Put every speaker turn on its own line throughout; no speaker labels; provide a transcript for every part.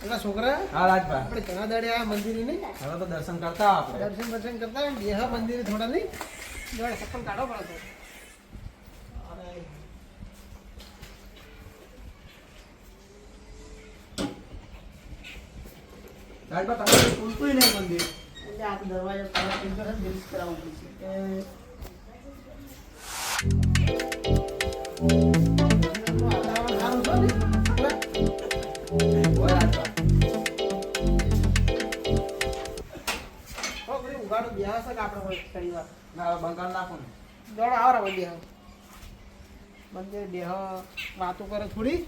પેલા છોકરા?
હા રાજભાઈ
આપણે ઘણા દાડે આ મંદિરે નહીં?
હવે તો દર્શન કરતા આપણે.
દર્શન દર્શન કરતા બેહા મંદિરે થોડા નહીં? જોડે ચપ્પલ કાઢો પડે
તમે ખુલતું નહીં મંદિર?
એટલે આ દરવાજો કરાવવું પડશે. પેલી ઉઘાડું બેહા છે કે આપણે ઘણી વાર?
ના બંગાળ નાખો ને.
દોડો આવો રે બેહ. મંદિર બેહ. વાતો કરે થોડી.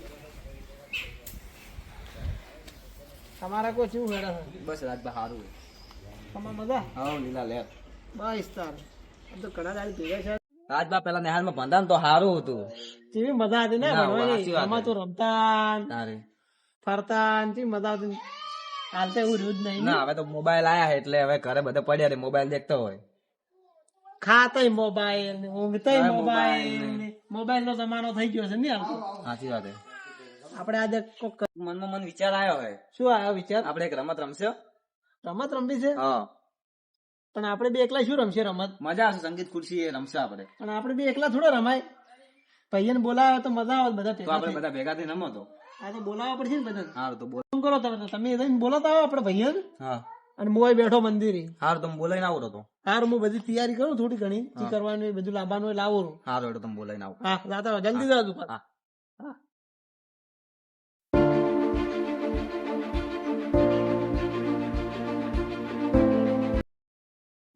તમારા કોઈ શું હેડા
બસ રાજભાઈ સારું
તમારા મજા
હા લીલા લે
બસ તાર. તો ઘણા દાડી ભેગા છે
રાજભાઈ પેલા નેહાલમાં ભંડાર તો સારું હતું.
કેવી મજા હતી ને ભણવાની? આમાં તો રમતા ફરતા મજા આવતી. હાલ તો એવું રહ્યું જ નહીં
ના. હવે તો મોબાઈલ આયા છે એટલે હવે ઘરે બધા પડ્યા રે મોબાઈલ દેખતો હોય.
ખાતોય મોબાઈલ ઊંઘતોય મોબાઈલ
મોબાઈલ
નો. જમાનો થઈ ગયો છે ને હાલ
સાચી વાત
આપણે આજે કોક
મનમાં મન વિચાર આવ્યો હોય
શું આવ્યો વિચાર?
આપણે એક રમત રમશે.
રમત રમવી છે?
હા.
પણ આપણે બે એકલા શું રમશે રમત?
મજા આવશે સંગીત ખુરશી એ રમશે આપણે.
પણ આપણે બે એકલા થોડો રમાય. પૈયન બોલાવે તો મજા આવે બધા આપડે
આપણે બધા ભેગા થઈને રમો તો.
આજે બોલાવવા પડશે ને બધા
હા તો બોલ.
ફોન કરો તમે તમે બોલાતા આવો આપડે ભાઈને
હા.
અને મોય બેઠો મંદિરે.
હાર તમે બોલાઈને આવો તો.
હાર હું બધી તૈયારી કરું થોડી ઘણી. કી કરવાનું બધું લાવવાનું લાવો
હાર તો તમે બોલાઈને આવો.
હા જાતા જલ્દી જાજો
હા.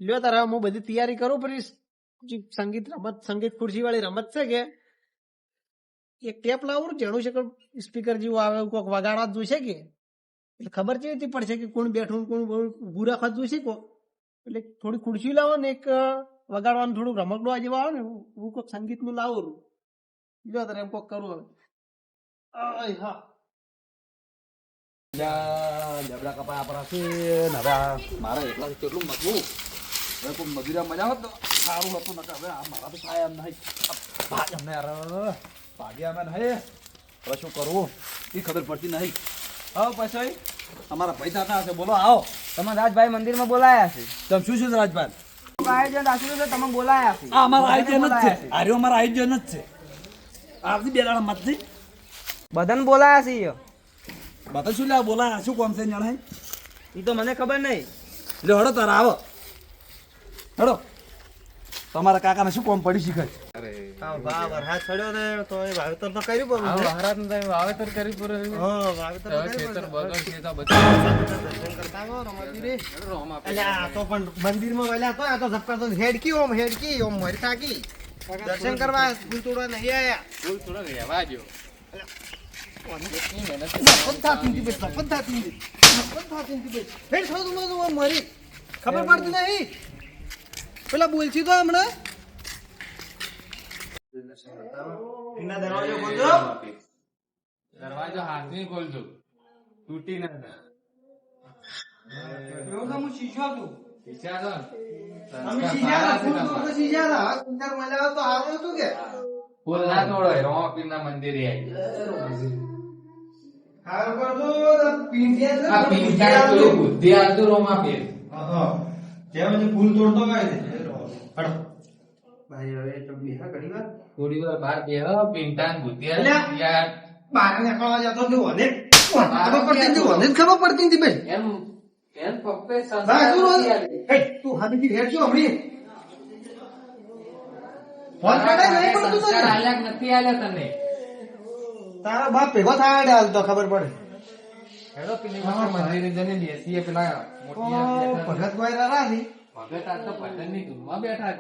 લ્યો તારા હું બધી તૈયારી કરું પછી સંગીત રમત સંગીત ખુરશી વાળી રમત છે કે? એક ટેપ લાવું જેનું છે સ્પીકર જેવું આવે કોઈક કોક વગાડવા જ જોઈશે કે? એટલે ખબર કેવી રીતે પડશે કે કોણ બેઠું કોણ ઉભું રાખવા જોઈશે કો એટલે થોડી ખુરશી લાવો ને એક વગાડવાનું થોડું રમકડું જેવા આવે ને, હું કોઈક સંગીતનું લાવો. જો તારે એમ કોક કરું હવે. હા.
જબડા કપા આપણા હવે આ મારા એકલા કેટલું મજબૂત. હવે કોઈ મજૂરા મજા હોત સારું હતું, નકર હવે આ મારા તો થાય એમ નહીં. ભાગ અમને યાર નહીં. હવે શું કરવું? એ ખબર પડતી નહીં. હા પછી અમારા પૈસા ના હશે બોલો આવો.
તમે રાજભાઈ મંદિરમાં બોલાયા છે.
તમે શું શું રાજભાઈ?
આયોજન રાખ્યું છે તમે બોલાયા છે.
અમારા આયોજન જ છે. આર્યો અમારા આયોજન જ છે. આરતી બે દાડા મતથી.
બધાને બોલાયા છે યો
બધા શું લે બોલાયા? શું કોમ છે જણાય?
એ તો મને ખબર નહીં.
લે હડો તારા આવો. હડો. તમારા કાકાને શું કોમ પડી શીખે
વરસાદ ચડ્યો ને તો એ વાવેતર તો કર્યું પડ્યું
વાવેતર કરી પૂરું
હા વાવેતર
ખેતર
પડ્યું.
બગડ ખેતર બધું
કરતા આવો રમાપીરે.
રોમ આપે.
આ તો પણ મંદિરમાં વહેલા તો આ તો ઝપકા તો હેડકી ઓમ હેડકી ઓમ મરી થાકી દર્શન કરવા ફૂલ તોડવા નહીં આયા
ફૂલ થોડો રહેવા દ્યો.
નફત થાતી હતી ભાઈ, નફત થાતી હતી. નફત થાતી હતી ભાઈ. હેડ છો તું બધું ઓમ મરી ખબર પડતી નહીં પેલા બોલશી તો હમણાં દરવાજો
હાથથી ખોલજો તૂટી ના.
એવું
મંદિરે આવી આ
બુદ્ધિ
આવતું રોમાપીર
હા. ફૂલ તોડતો હોય ને ભાઈ હવે તો બેહા વાર
થોડી વાર બહાર બેહો પિંટાન બુદ્ધિ યાર,
બહાર નીકળવા જતો તો ઓને ખબર પડતી હતી ઓને ખબર પડતી હતી બેન
એમ એમ ફક્ત સંસ્કાર
બા શું
નથી
રોજ?
આવી.
હે, તું હાથેથી હેડ હમણી. ફોન કાઢે નહીં પડતું
સંસ્કાર આલ્યા નથી આલ્યા તને?
તારા બાપ ભેગો થાય ડાલ તો ખબર પડે.
પેલી વખતે બેસીએ પેલા મોટી
ભગત
આ તો ધૂનમાં બેઠા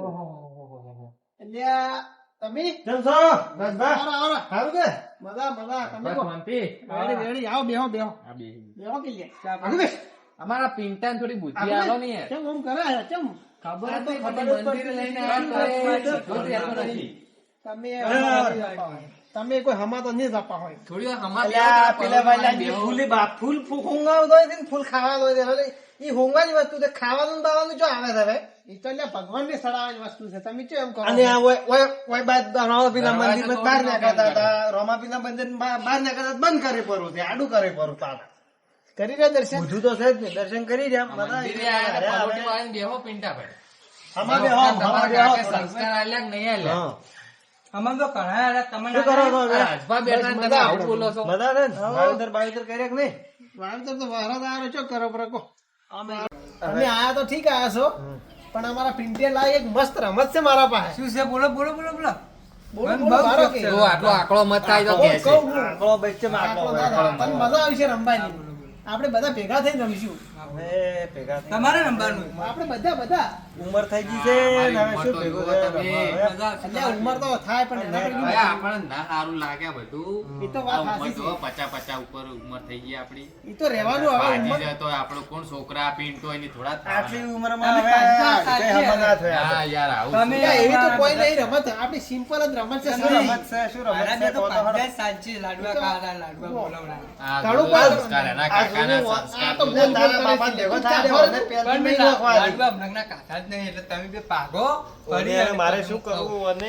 તમે કેમ છો બસ સારું કે મજા મજા તમે
શાંતિ.
રેડી રેડી આવો બેહો બેહો બેહો કે લે
અમારા પિંટાન થોડી બુદ્ધિ
આવો
આલો ને
કેમ ઓમ કરે છે? કેમ
ખબર
તો ખબર
મંદિરે લઈને. આવ્યા.
તમે કોઈ હમા તો નહીં જ હોય
થોડી વાર હમા
પેલા ભાઈ. ફૂલ બા ફૂલ ફૂંગા હોય ને ફૂલ ખાવાનું હોય એ હુંગાની વસ્તુ છે ખાવાનું બાવાનું જો આવે છે હવે ઈ તો અલ્યા ભગવાનની સડાવાની વસ્તુ છે. તમે શું કરો અને આ ઓય ઓય ઓય બાદ રોમાપીના
દરવાજો
મંદિરમાં બહાર નીકળતા હતા. રોમાપીના મંદિર બહાર નીકળતા બંધ કરે પડું છે આડું કરે પડું તારા કરી રહ્યા દર્શન?
બધું તો છે જ ને દર્શન કરી રહ્યા બધા
મંદિરે આયા તો બેહો પિંટાભાઈ.
બેહો, આમાં
તમારા
બેહો.
કાકે
થોડા.
સંસ્કાર આલ્યા નહીં આલ્યા?
હા.
તો ઘણા તમને
કરો છો
રાજભા બેઠા તમે આવું બોલો છો.
મજા ને? વાવેતર બાવેતર કર્યા કે નહીં?
વાવેતર તો વરસાદ આવ્યો છો કરો પ્રકો તમે આયા તો ઠીક આયા છો. પણ અમારા પિંટે લાય એક મસ્ત રમત છે મારા પાસે.
શું છે? બોલો બોલો બોલો બોલો.
આટલો આંકડો મત થાય તો છે.
આંકડો બેચે આંકડો
મજા આવશે રમવાની. આપણે બધા ભેગા થઈને રમીશું.
હવે ભેગા થઈ.
નંબરનું?
આપણે બધા બધા.
ઉંમર થઈ ગઈ છે હવે શું ભેગું
એટલે ઉંમર તો થાય પણ
હવે આપણને ના સારું લાગે બધું.
એ તો વાત સાચી છે.
પચા પચા ઉપર ઉંમર થઈ ગઈ આપણી.
એ તો રહેવાનું હવે ઉંમર
તો આપણો કોણ છોકરા પિન્ટો એની થોડા
આટલી. ઉંમરમાં હવે કઈ હમણાં ના થયા.
હા યાર આવું
તમે-
એવી તો કોઈ નહીં રમત. આપણી સિમ્પલ જ રમત છે
શું રમત? છે શું રમત છે
તો સાચી લાડવા કાળા લાડવા બોલાવડા
આ
ઘણું
કાકાના
જૂનું
સંસ્કાર
તો
તો
બોલ બોલ
તારા બાપા
છે.
થાય
ચાલે
ને,
હવે.
પહેલી
પણ
નહીં
મેં
દે.
લાડવા કાકા જ નહીં એટલે તમે બે ભાગો ફરી
મારે શું કરવું અને?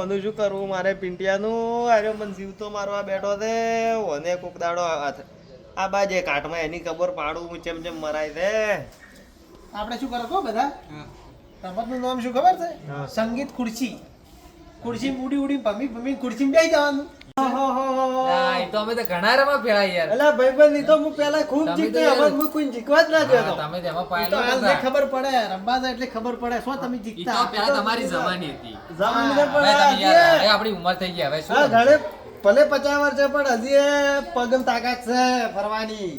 ઓનું શું કરવું મારે પિંટિયાનું અરે મને મારવા બેઠો છે ઓને કોક દાડો આ બાજે કાટમાં એની ખબર પાડું હું ચેમ ચેમ મરાય છે.
આપણે શું કરો કહો બધા? રમતનું નામ શું ખબર છે? સંગીત ખુરશી. ખુરશી ઉડી ઉડી ભમી ભમી ખુરશી બેસી જવાનું.
તો અમે તો ઘણા રમા પેલા યાર.
અલા ભાઈબંધ ઈ તો હું પેલા ખૂબ
તમે તો
જીતતો
યાર-
હવે હું કોઈ જીતવા જ ના દેતો.
તમે તેમાં
ઈ તો હાલ
હતા.
નહીં ખબર પડે રમવા જાય એટલે ખબર પડે શું તમે
ઈ તો પેલા તમારી જવાની હતી.
જવાની તો
હવે આપણી ઉંમર થઈ ગઈ હવે શું
હા ભલે પચાસ વર્ષ છે પણ હજી પગમ તાકાત છે ફરવાની.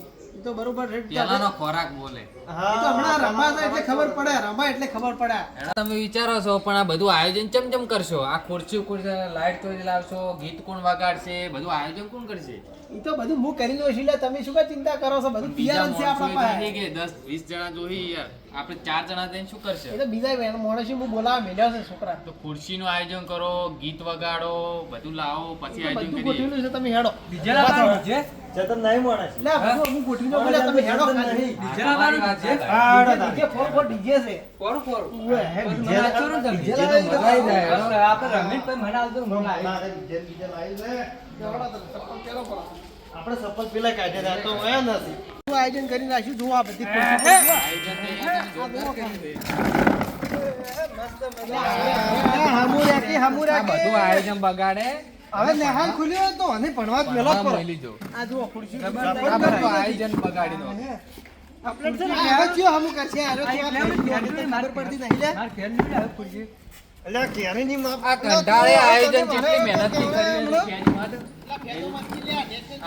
તો બરોબર છે.
પેલાનો ખોરાક બોલે.
તો હમણાં જાય એટલે ખબર પડે રમા એટલે ખબર પડે.
એના તમે વિચારો છો પણ આ બધું આયોજન ચમ ચમ કરશો? આ ખુરશી ખુરશી લાઈટ તો લાવશો ગીત કોણ વગાડશે બધું આયોજન કોણ કરશે?
એ તો બધું હું કરી લઉં છું એટલે તમે શું ચિંતા કરો છો? બધું તૈયાર છે આપણા પાસે.
કે દસ વીસ જણા જોઈ યાર. આપણે ચાર જણા થઈને શું કરશે?
એ તો બીજા માણસ હું બોલાવા મેળ્યા છે છોકરા.
તો ખુરશીનું આયોજન કરો ગીત વગાડો બધું લાવો પછી આયોજન કરીએ.
ગોઠવેલું છે તમે હેડો.
ડીજે લાવવાનું છે
જતન નહીં મળે
એટલે હું ગોઠવી હું બોલે તમે હેડો ખાલી.
ડીજે લાવવાનું છે
DJ DJ four four DJ છે.
Four four.
ઉવે, હે, DJ
મને તમે.
ડીજે લાવી
મજા આવી જાય. આપણે રમીત પછી મને આવતો ને આવી.
મારે બીજે બીજે લાવી લે. આપણે સપોઝ પેલા કાઢે તો ગયા નથી.
આયોજન કરી નાખ્યું જોવા બધી
આયોજન બગાડે.
હવે નેહાલ ખુલ્યો તો આને ભણવા જ મેલો જ
ભણવા
પડે.
મળી જો.
આ જુઓ ખુરશી.
આયોજન બગાડી દો.
આપણે કરશે, ખબર પડતી નહીં લે.
મારે ઘેર નહીં ખુરશી.
એટલે ક્યારેય માપ
આ કંટાળે આયોજન કેટલી મહેનત કરી છે ત્યાંની વાત.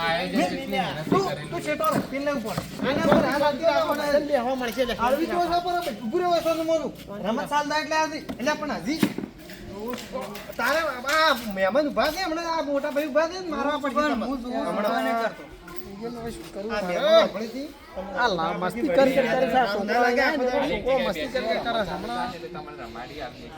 આયોજન કેટલી મહેનતથી
તું
કરેલું
તું શેટો રો, પીન લેવું પડે. આના પર હાલ આવતી રાખો ને, બેહવા મળશે લે.
હાલવી તો છે બરોબર. ઊભું રહેવાય સોનું મોનું. રમત સાલ થાય એટલે આવતી. એટલે પણ હજી તારે મહેમાન ઊભા છે હમણાં આ મોટા ભાઈ ઊભા છે ને મારવા પડશે
પણ હું જોવા
હમણાં
કરતો.
આપી.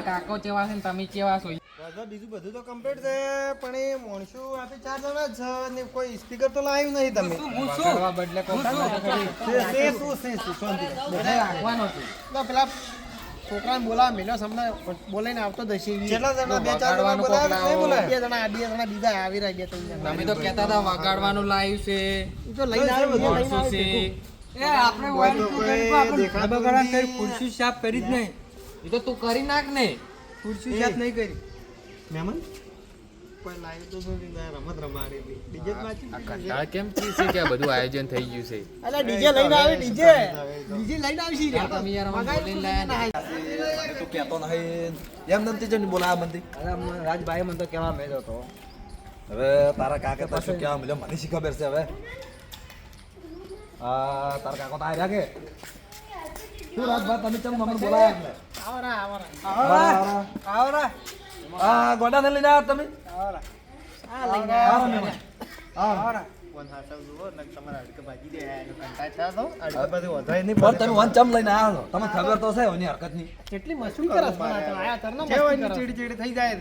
કાકે ચેવા છે તમે ચેવા છો
બધું બીજું બધું તો કમ્પ્લીટ છે પણ એ માણસો આપણે ચાર જણા જ ને કોઈ સ્પીકર તો લાવ્યું નહીં તમે
શું
બદલે
શું શું
તો પેલા છોકરાને બોલાવા મેલ્યો છે, બોલાઈને આવતો હશે.
કેટલા જણા? બે ચાર જણા કે
બે જણા. બે જણા બીજા આવી રહ્યા બે ત્રણ જણા.
તમે તો કહેતા હતા વગાડવાનું લાઈવ છે.
ઈ તો લઈને આવે, લઈને
માણસો છે.
એ આપણે? આપણે
બગાડા
કરી ખુરશી સાફ કરી જ નહીં.
એ તો તું કરી નાખ ને.
ખુરશી સાફ નહીં કરી.
મહેમાન લાવ્યું તો શું રમત રમાડી હતી. DJ
આ કંટાળ કેમ થી છે કે આ બધું આયોજન થઈ ગયું છે?
અલા ડીજે લઈને આવે ડીજે. ડીજે લઈને આવશી.
તમે યાર અમને બોલીને લાયા ને.
તું કહેતો નહીં. એમ નમતી જઈને બોલાવા મંદી
અરે રાજભાઈ મને તો કેવા મેળ્યો હતો
હવે તારા કાકા તો શું કેવા મળ્યો મને શી ખબર છે હવે? આ તારા કાકો તો આવ્યા કે? શું રાજભાઈ તમે ચમ મને બોલાયા
આવરા, આવરા.
આવરા,
આવરા.
આ ગોડાને લઈને આવ્યા તમે.
આ લઈને
ને
તમે આવ્યા છો. તમને ખબર તો છે એની હરકતની.
કેટલી મસ્તી કરે છે પણ આ તો. આયા તરના મસ્તી
કેવાની
કરે છે.
ચીડી ચીડી થઈ જાય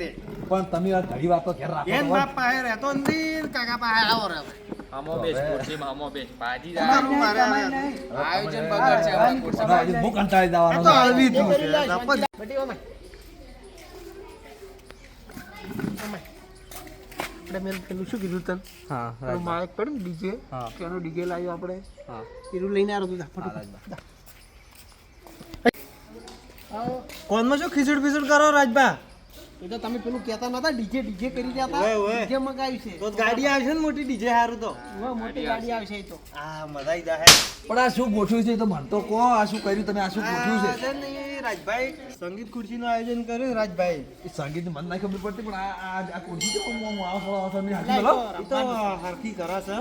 પણ તમે આ ઘડી વાત ઘેર રાખો
બેન બાપ પાસે રહેતો નથી કાકા પાસે આવો રે
હમો બેસ ખુરશીમાં હમો બેસ. બાજી
તમારું
આયોજન બગડ છે
હું કંટાળી જવાનો
તો. તું
બટી ઓમાં. આપણે મેં પેલું શું કીધું તને?
હા
માઇક પડ્યું ને ડીજે. તેનું ડીજે લાવ્યું આપણે?
હા.
એનું લઈને આવ્યો તું ફટાફટ.
કોનમાં શું ખીચડ ફીચડ કરો રાજભા
એ તો તમે પેલું કહેતા નતા ડીજે ડીજે કરી રહ્યા
ઓય, ઓય.
હતા ડીજે મંગાવ્યું છે.
તો ગાડી આવશે ને મોટી ડીજે હારું તો.
ઓય, મોટી ગાડી આવશે. તો.
આ મજા આવી જાય
પણ આ શું ગોઠવ્યું છે તો મને તો કહો આ શું કર્યું તમે આ શું ગોઠવ્યું છે?
રાજભાઈ સંગીત ખુરશીનું આયોજન કર્યું રાજભાઈ.
એ સંગીત મને ના ખબર પડતી પણ આ આ આ ખુરશી તો હું આવો થોડો તમે હાથી
તો
હરખી કરા છે.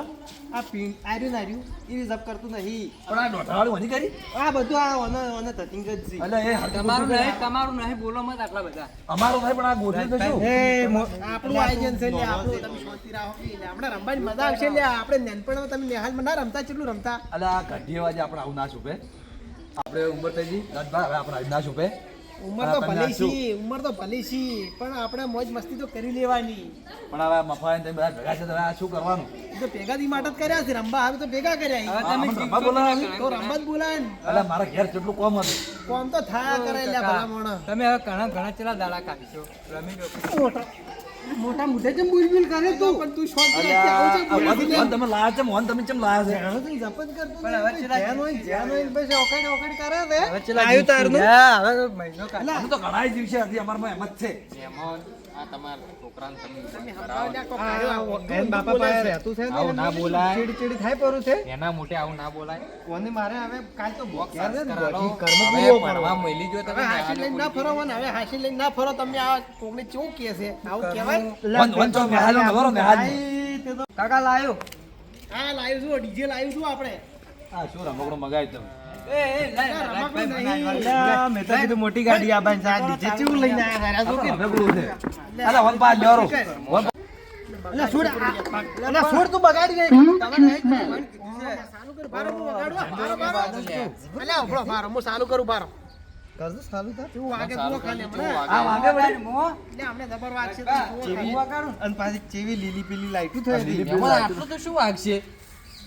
આ પિન આર્યું આર્યું એ રિઝર્વ કરતું નહીં.
પણ આ દોઢાવાળી વધી કરી?
આ બધું આ ઓને ઓને ધતિંગ જ છે
એટલે એ
તમારું નહીં તમારું નહીં બોલો મત આટલા બધા.
અમારું ભાઈ પણ આ ગોઠવ્યું તો શું
એ
આપણું આયોજન છે લે આપણું તમે શાંતિ રાખો. કે આપણે રમવાની મજા આવશે લે આપણે નાનપણમાં તમે નિહાલમાં ના રમતા કેટલું રમતા?
અલા ઘડીએ વાજે આપણે આવું ના છુપે. આપણે ઉંમર થઈ ગઈ. રાજભાઈ હવે આપણે આવું ના છૂપે.
ઉંમર તો ભલે છે ઉંમર તો ભલી છે પણ આપણે મોજ મસ્તી તો કરી લેવાની.
પણ હવે મફાઈ તમે બધા ભેગા છે તો આ શું કરવાનું?
તો ભેગા દી માટે જ કર્યા છે રંબા હવે તો ભેગા કર્યા
હવે
છે.
તમે
રંબા બોલાવે
તો રંબા જ બોલાય
એટલે મારા ઘેર કેટલું કોમ હતું.
કોમ તો થા કરે એટલે ભલા મોણા.
તમે હવે ઘણા ઘણા ચેલા દાડા કાઢીશો રમી લો
મોટા મુદ્દે કેમ જેમ બુલબુલ કરે તું? પણ તું શોખ
કરે આ-
આવું છે
તમે લાયા છે મોહન તમે કેમ લાયા છે?
જાણો તો ઈ કર કરતો
પણ હવે
ચલા
છેલ્લા
હોય ને જ્યાં હોય બસ ઓકડ ઓકડ કરે રે
હવે ચલા
આવ્યું તારનું?
હા, હવે મહિનો કાઢી
તો ઘણા દિવસે હતી અમારામાં એમ જ છે.
મહેમાન આ તમારા છોકરાને તમે
સમજાવો ને. આ કોક
આ
આવ્યો.
એન બાપા પાસે રહેતું છે ને?
ના બોલાય.
ચીડી ચીડી થાય પરું છે?
એના મોટે આવું ના બોલાય.
કોને મારે હવે કાલ તો
બોક્સ કરાવો.
કર્મ પૂરો
મળી જો તમે
હાસી લઈને ના ફરો હવે હાસી લઈને ના ફરો તમે આ કોકને ચેવું કહે છે? આવું કહેવાય?
વન વન ચો મેહાલ નો મેહાલ.
તે તો
કાકા લાયો.
હા લાવ્યું છું ડીજે લાવ્યું છું આપણે.
આ શું રમકડો મગાવ્યું તમે?
મોટી ગાડી આ બાઈ ચેવું લઈને કે
છે. અલા વન
છોડ છોડ તું બગાડી
કર બારો હું કરું
કરજો સાલું થા.
તું વાગે જુઓ ખાલી
આ વાગે વળી
એટલે અમને જબર વાગશે તો જુઓ
ચેવી? અને પાછી ચેવી લીલી પીલી લાઈટું થઈ.
આટલું તો શું વાગશે?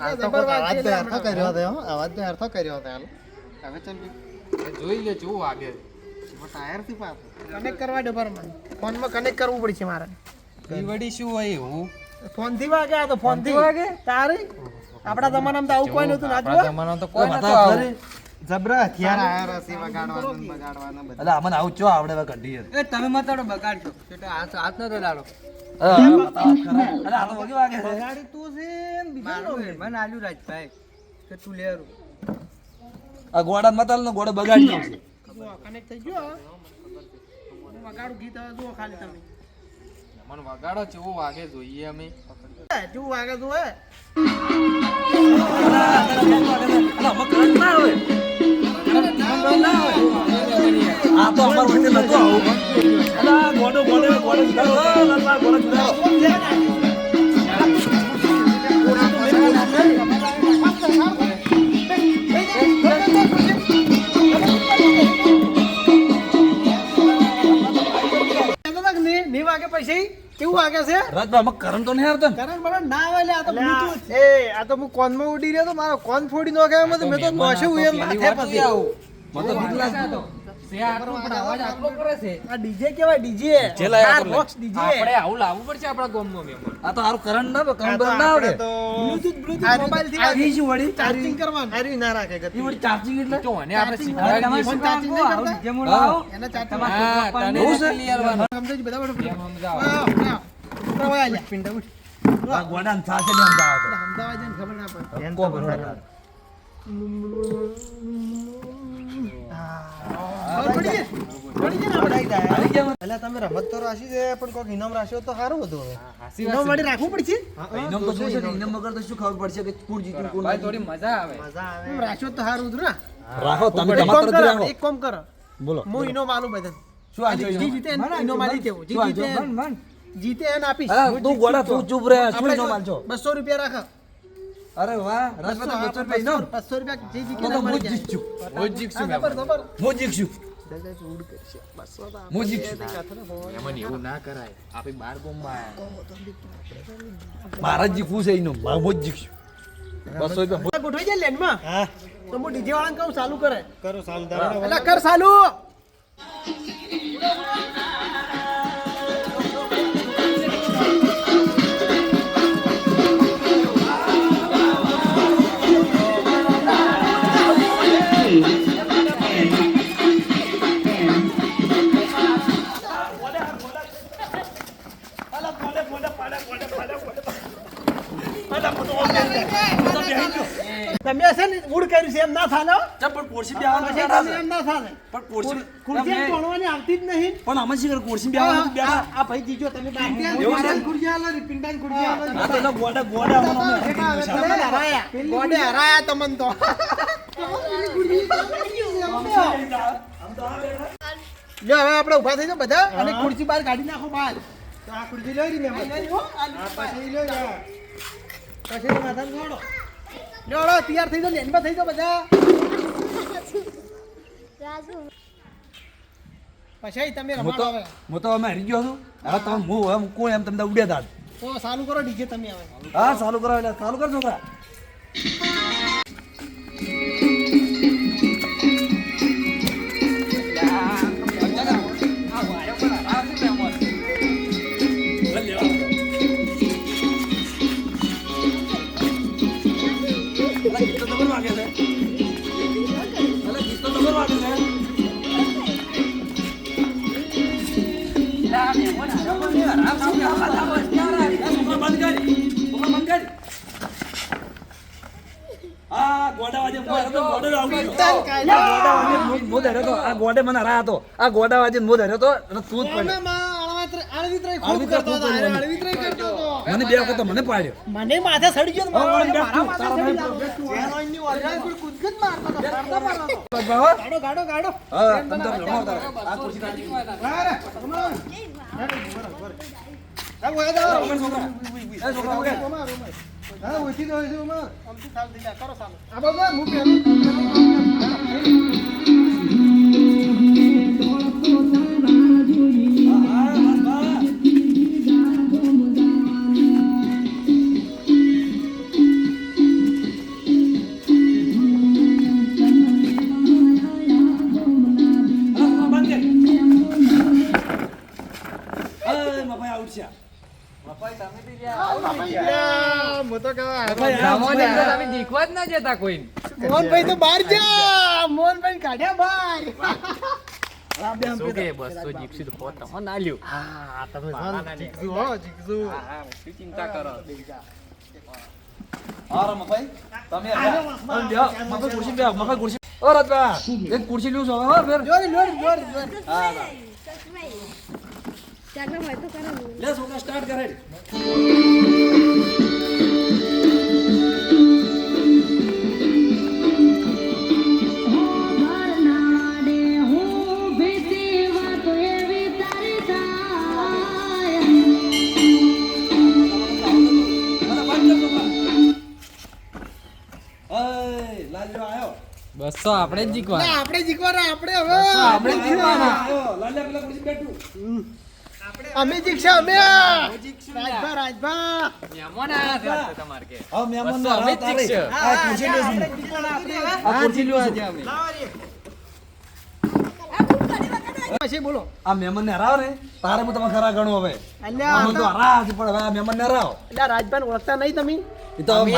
હમણાં.
કર્યો હતો, અવાજ તો હરખો કર્યો હતો હાલ. હવે ચમ
જોઈ લે કેવું વાગે.
ટાયરથી પાછું.
કનેક્ટ કરવા દે બરાબર ફોનમાં કનેક્ટ કરવું પડશે મારે.
ઈ શું હોય એવું?
ફોનથી વાગે આ તો ફોનથી વાગે? તારે? આપણા જમાનામાં તો આવું કોઈ નતું
આપણા જમાનામાં તો કોઈ
જબરા હથિયાર આયા રસી વગાડવાના ને બધા.
અમને આવું ચો આવડે હવે ઘડી
એ. તમે મતાડો બગાડશો તો તો હાથ હાથ નતો લાડો
છે
છે
મને
ગોડા મતાલ નો ગોડો બગાડી નાખશે
જુઓ કનેક્ટ થઈ ગયો વગાડું ગીત જુઓ ખાલી તમે
મહેમાન વગાડો કેવું વાગે જોઈએ અમે
જેવું વાગે
આ તો અમાર વચ્ચે નતું આવું. ગોડો ગોડો ગોડો.
પછી કેવું વાગે છે
રાજભાઈ કરંટ તો નહીં
બરંટ ના આવે લે આ તો બ્લૂટૂથ
હું કોનમાં ઉડી રહ્યો તો મારો કોન ફોડી નો એમાં તો મેં તો નોશું
બીક લાગે
અવાજ આટલો કરે છે.
આ ડીજે કેવાય ડીજે.
લાયા
બોક્સ ડીજે.
આપણે આવું લાવવું પડશે આપણા ગામમાં મહેમાન
આ તો હારું કરંટ ના કરંટ
આ
ના આવે
બ્લૂટૂથ બ્લૂટૂથ મોબાઈલથી વાગે.
શું વળી
ચાર્જિંગ કરવાનું.
હારી ના રાખે ગતિ.
વળી ચાર્જિંગ એટલે?
તો મને આપણે શીખવાડી
ફોન ચાર્જિંગ નહીં કરતા.
જે મોડો આવો
એના ચાર્જિંગ
હા, તને
છે?
નથી
બધા બધા
એમ સમજાવો.
આલ્યા.
પિંડા ઉઠ.
આ ગોડા ને ને અંદાવા
અમદાવાદ જઈને ખબર ના પડે.
ધ્યાન
કો
તો
બરોબર.
બરાબર.
ખબર પડી ગઈ? પડી ગઈ ને આપણે?
પડાઈ જાય.
આવી ગયા
એટલે તમે રમત તો રાશી છે પણ કોઈક ઇનામ રાખ્યો તો સારું હતું હવે
ઇનામ માટે રાખવું પડશે
ઇનામ તો જોશે ને ઇનામ વગર તો શું ખબર પડશે કે કોણ જીત્યું કોણ
ભાઈ થોડી મજા આવે
મજા આવે
એમ તો સારું હતું ને
રાખો તમે
એક
તમારા
કામ
તરફથી
કરો,
રાખો
એક કામ કરો
બોલો
હું ઇનામ આલું બધાને.
શું આજો
જીતે ઇનામ આલી દેવું. જીતે
આજો?
એને-
મન
જીતે એને આપીશ
અરે તું ગોડા તું ચૂપ રહે શું ઇનામ આલજો
બસો રૂપિયા રાખ
અરે વાહ રાજભાઈ બસો રૂપિયા ઇનામ
રૂપિયા જે જીતે એને મળી
હું. જીતશું
હું જીતશું
હું
એવું ના કરાય આપણે બાર ગામમાં આયા.
મારા જ જીતવું છે ઇનામ હું જ જીતશું બસો રૂપિયા
ગોઠવાઈ જાય લેનમાં
હા.
તો હું ડીજે વાળાને કહું ચાલુ કરે.
કરો
એટલે કર ચાલુ. એમ ના
થાને પણ કોર્સી બેહવાનું બેઠા
એમ ના થાય
પણ કોરસી
ખુરશી એમ
એમ નહીં.
તોડવાની આવતી જ નહીં
પણ આમાં શી કરે? બેહવાનું બેઠા?
આ ભાઈ જીજો તમે બહાર ખુરશી આલો ને, ખુરશી આલો
આ તો ગોડા ગોડા આમાં
હરાયા. ગોડે હરાયા તમને તો. જો હવે આપણે ઊભા થઈ જાઓ બધા અને ખુરશી બહાર કાઢી નાખો બહાર. તો આ ખુરશી લઈ રહી આ પાછી લઈ પછી માથા જોડો તૈયાર થઈ જાવ લેનમાં થઈ જાવ બધા. પછી તમે
હું
રમાડો હવે.
હું તો અમે હરી ગયો છું. હવે તમે હું હવે કોણ એમ તમને ઉડ્યા દાદ.
તો સારું કરો ડીજે તમે હવે.
હા સારું કરો એટલે સારું કરો. છોકરા હતો, ગોડો. આ ગોડે મને હરાયો હતો. આ ગોડાવાજે મો ધર્યો તો, અને તું જ પડ્યો. મને બે વખત મને પાડ્યો.
મને માથે સડી ગયો હતો, હતો. ગાડો ગાડો ગાડો.
હા, તમ. આ ખુરશી કાઢી.
હા,
છોકરા. એ છોકરા ઊભા.
ઉમર. હા. આમથી ચાલ જાય, કરો ચાલો. આ બાબા, હું પહેલું.
એ,
જતા કોઈ
મોહનભાઈ તો બહાર જા મોહનભાઈ કાઢ્યા બહાર
આ બે આમ
શું કે બસો જીપસી તો ખોટ તમને આલ્યું
હા તમે જીગજુ હો જીગજુ
શું ચિંતા કરો
હા, રે તમે તમે બેહો. ખુરશી બેહો. મફાઈ ખુરશી. ઓ, રાજભા, એક ખુરશી લ્યો છો, હો, ફેર.
જોરી જોરી જોરી જોરી
હા, હા.
ચાલો હોય તો કરો
લે, છોકરા, start કરે.
બસો આપણે જ જીકવા
આપણે જીતવાના આપણે હવે
આપણે જ જીતવાના.
બેઠું.
અમે જીતશે અમે રાજભા રાજભા
મહેમાન આયા છે તમારે કે
હા મહેમાનને
બસો અમે. જીતશે.
આ ખુરશી લો છું.
આપણે જીતવાના આપણે હવે.
આ ખુરશી
પછી બોલો
આ મહેમાન ને હરાવ ને તારે હું તમે ખરા ગણું હવે
અલ્યા
આમાં તો હરાવ છે, પણ હવે આ મહેમાન ને હરાવ
એટલે રાજભાઈ ઓળખતા નહીં તમે
એ તો હવે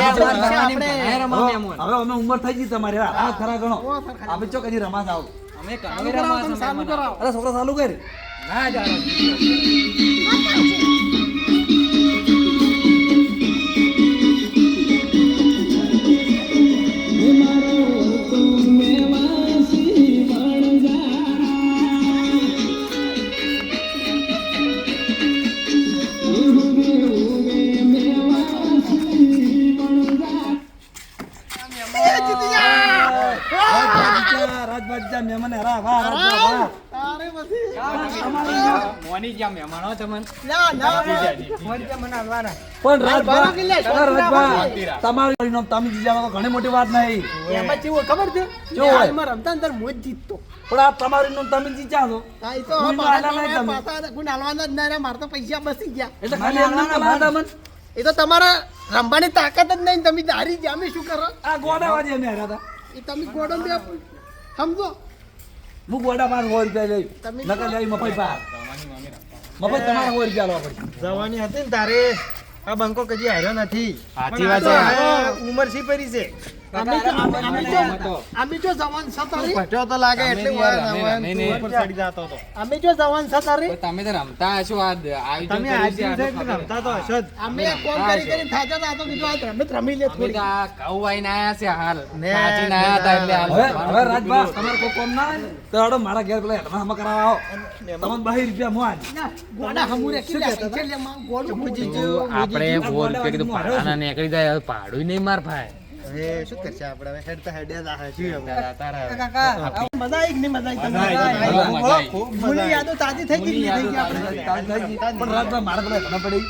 અમે
ઉંમર થઈ ગઈ તમારી આ ખરા ગણો. આપણે ચોક હજી રમાસ આવો.
અમે
અરે છોકરા ચાલુ કરી.
ના.
પછી
મોની જ્યાં તમને
ના ના
પણ
બાર
રાજભા
કિલ્લે
અરે
શોખ
રાજભા
ના
તમારી તમે જીજામાં તો ઘણી મોટી વાત નહીં.
એમાં કેવું ખબર છે?
કેવું
હાલમાં રમતા ને ત્યારે જીતતો.
પણ આ તમારી નામ તમે જીત્યા છો.
હા, એ તો હવે
કોઈને
પાછા
હાલા નહીં તમે.
પાછા કોઈ હાલવાના જ ના રહ્યા. મારે તો પૈસા બસી ગયા.
એટલે ખાલી એમને
એ તો તમારા રમવાની તાકાત જ નહીં તમે હારી ગયા અમે શું કરો?
આ ગોડાવાજી અમે હર્યા હતા.
એ તમે ગોડો સમજો.
હું ગોડા પાંચ સો રૂપિયા લઈ. નકર લઈ મફાઈ પાર. મફાઈ તમારે સો રૂપિયા લેવા પડી
જવાની હતી ને તારે. આ બંકો કજી હાર્યો નથી.
સાચી વાત છે.
ઉંમર સી પડી છે?
અમે જો- અમે- અમે જો- અમે જો જવાન સતારી
તો લાગે એટલે
અમે
વાર
રમે-
ના
રમે ને.
હોય, ઉપર ચડી જતો હતો.
અમે જો જવાન સતારી
તો તમે તો રમતા હશો આ
તમે
કર્યું છે,
આજી
આ તો
છે એટલે
ખબર.
રમતા તો હશો જ.
અમે કોમ કરી કરીને થાક્યા હતા, તો કીધું આ રમત રમી લે થોડી
આ ઘઉં વાઈને આયા છે હાલ.
ને
સાચીને આયા હતા એટલે
હવે
રમવાનું
હવે
પૂરું
રાજભા તમારે કોઈ કોમ ના તો હેડો મારા ઘેર પેલા હેડમાં હમા આવો. તમને રૂપિયા હું
ગોડા હમુરે કેટલા લે, માં ગોળું મૂકી
તો
જો,
આપણે બોલ કે કીધું ભાડાના નીકળી જાય હવે નહીં માર ભાઈ.
હવે શું કરશે આપણે હવે હેડ હેડ્યા જ આ
કાકા
મજા આવી કે મજા આવી તમને?
મજા આવી.
બહુ મજા આવી.
ખૂબ મજા
જૂની
આવી.
યાદો તાજી થઈ ગઈ થઈ ગઈ આપણે
તાજ થઈ ગઈ. પણ રાજભા મારે પેલા હેડમાં પડી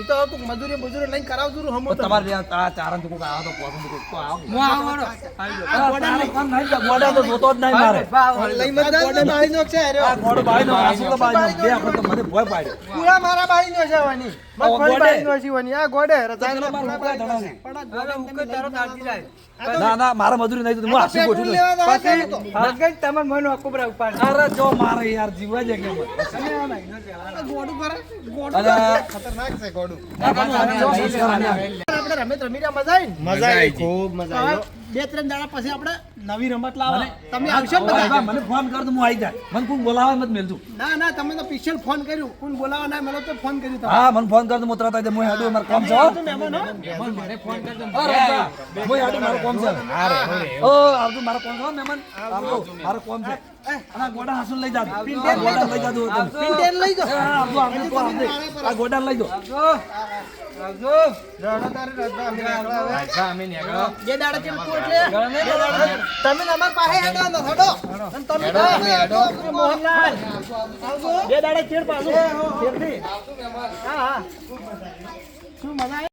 એ તો કોક મજૂરી મજૂરી લઈને કરાવજો ને હમું
તમારે ત્યાં આ ચારણ તો આવો તો પોસમ તો તો આવો.
હું આવવાનો
આ તારે કામ નહીં થાય, ગોડા તો જોતો જ નહીં મારે
લઈ મત જાય બાળી નો છે
આ ગોડો બાળીનો, વાસુ તો બાળીનો. બે આપણે તો મને ભય પાડ્યો.
પૂરા મારા બાળી નો છે નો નો
મારા મજૂરી નહીં હું
પછી
અરે જો મારે યાર જીવવા જ કેમ
ગોડું કરે ગોડું
ખતરનાક છે ગોડું.
આપણે રમત રમી મજા આવી
મજા આવી ખૂબ મજા આવી
બે ત્રણ દાડા પછી આપણે નવી રમત લાવો તમે આવશો ને બધા?
મને ફોન કર તો હું આવી જાય. મને કોઈ બોલાવા મત મેલતું.
ના ના તમે તો સ્પેશિયલ ફોન કર્યું. કોઈ બોલાવા ના મેલો તો ફોન કર્યું તમે.
હા મને ફોન કર તો હું તરત આવી. હું હેડું મારે કામ છે
મહેમાન.
મને ફોન કરજો
અરે બાપા, હું હેડું મારું કામ છે. ઓ આવજો મારું કામ છે મહેમાન. આવજો મારું કામ છે. આ ગોડા હાસુન લઈ જાજો. આ લઈ જાજો તમે.
લઈ જાઓ.
એ, આવજો, આવજો, આ ગોડા લઈ જાઓ.
આવજો. આવજો
તારે રડો અમે આગળ
અમે નીકળો
બે દાડા ચેડ તું એટલે બે દાડા તમે અમાર પાસે હેડો ન હડો. અને તમે
હેડો, હેડો.
મોહનલાલ. આવજો. બે દાડા ચેડ પાછું. ચેડથી. હા હા. શું મજા